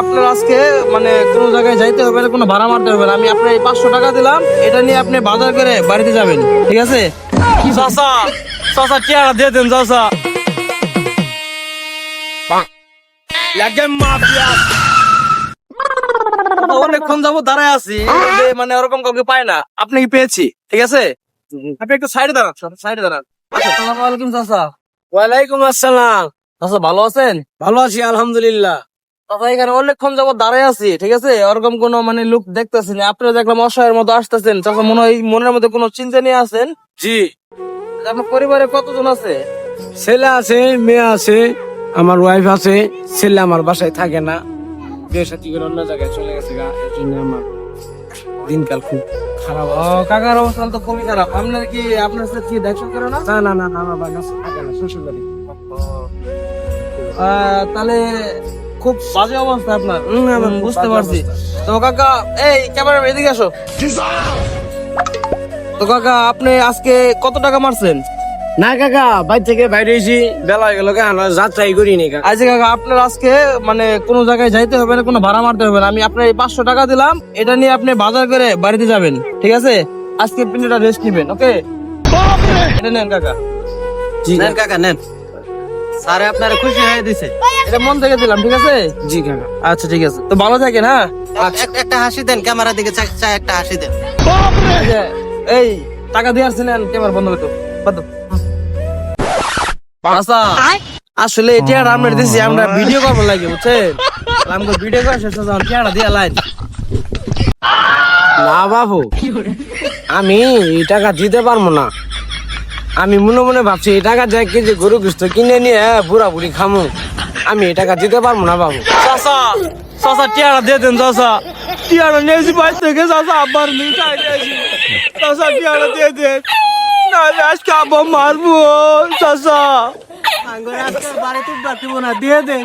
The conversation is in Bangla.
আপনার আজকে মানে কোনো জায়গায় যাইতে হবে না কোনো ভাড়া মারতে হবে না। আমি আপনার এই পাঁচশো টাকা দিলাম এটা নিয়ে আপনি বাজার করে বাড়িতে যাবেন ঠিক আছে? দিয়ে দেন মাফিয়া। অনেকক্ষণ যাব দাঁড়ায় আছি মানে ওরকম কাউকে পায় না। আপনি কি পেয়েছি ঠিক আছে? আপনি একটু সাইডে দাঁড়ান সাইডে দাঁড়ান। আচ্ছা আলাইকুম ওয়ালাইকুম আসসালাম। ভালো আছেন? ভালো আছি আলহামদুলিল্লাহ। চাচা এখানে অনেকক্ষণ যাব দাঁড়ায় আছি ঠিক আছে? ওরকম কোনো মানে লোক দেখতেছি না। আপনারা দেখলাম অসহায়ের মতো আসতেছেন। চাচা মনে হয় মনের মধ্যে কোনো চিন্তা নিয়ে আছেন? জি। আপনার পরিবারে কতজন আছে? ছেলে আছে মেয়ে আছে আমার ওয়াইফ আছে। ছেলে আমার বাসায় থাকে না। বিয়ে সাথী করে অন্য জায়গায় চলে গেছে গা এর জন্য আমার দিনকাল খুব খারাপ ও কাকার অবস্থা তো খুবই খারাপ। আপনার কি আপনার সাথে কি দেখশন করে না? না না না আমার বাগান থাকে না শ্বশুর বাড়ি তাহলে খুব বাজে অবস্থা আপনার। বুঝতে পারছি। তো কাকা এই ক্যামেরা এদিকে আসো। তো কাকা আপনি আজকে কত টাকা মারছেন? না কাকা বাইর থেকে বাইরে হয়েছি। বেলা হয়ে গেল কেন? যাত্রাই করিনি কাকা। আজকে কাকা আপনার আজকে মানে কোনো জায়গায় যাইতে হবে না কোনো ভাড়া মারতে হবে না। আমি আপনার এই পাঁচশো টাকা দিলাম এটা নিয়ে আপনি বাজার করে বাড়িতে যাবেন ঠিক আছে? আজকে পিন্ডিটা রেস্ট নেবেন ওকে এটা নেন কাকা। জি। নেন কাকা নেন। স্যারে আপনার খুশি হয়ে দিছে। এটা মন থেকে দিলাম ঠিক আছে? জি কাকা। আচ্ছা ঠিক আছে। তো ভালো থাকেন হ্যাঁ? একটা হাসি দেন ক্যামেরা দিকে চা- একটা হাসি দেন। এই টাকা দিয়ে আসছেন ক্যামেরা বন্ধ আচ্ছা আসলে এটা আর আমরা দিছি আমরা ভিডিও করব লাগে বুঝছেন? আমাকে ভিডিও করে শেষ যখন টিয়াটা দিয়ে লাইন। না বাবু আমি এই টাকা দিতে পারব না। আমি মনে মনে ভাবছি এই টাকা দিয়ে কেজি গরু গোস্ত কিনে নিয়ে বুড়া বুড়ি খামু। আমি এই টাকা দিতে পারব না বাবু? চাচা চাচা টিয়ারা দিয়ে দেন চাচা। টিয়াটা নিয়েছি বাইর থেকে চাচা আবার নিয়ে চাচা টিয়ারা দিয়ে দেন। না আজকে আবার মারবো চাচা। বাড়িতে বাড়িব না দিয়ে দে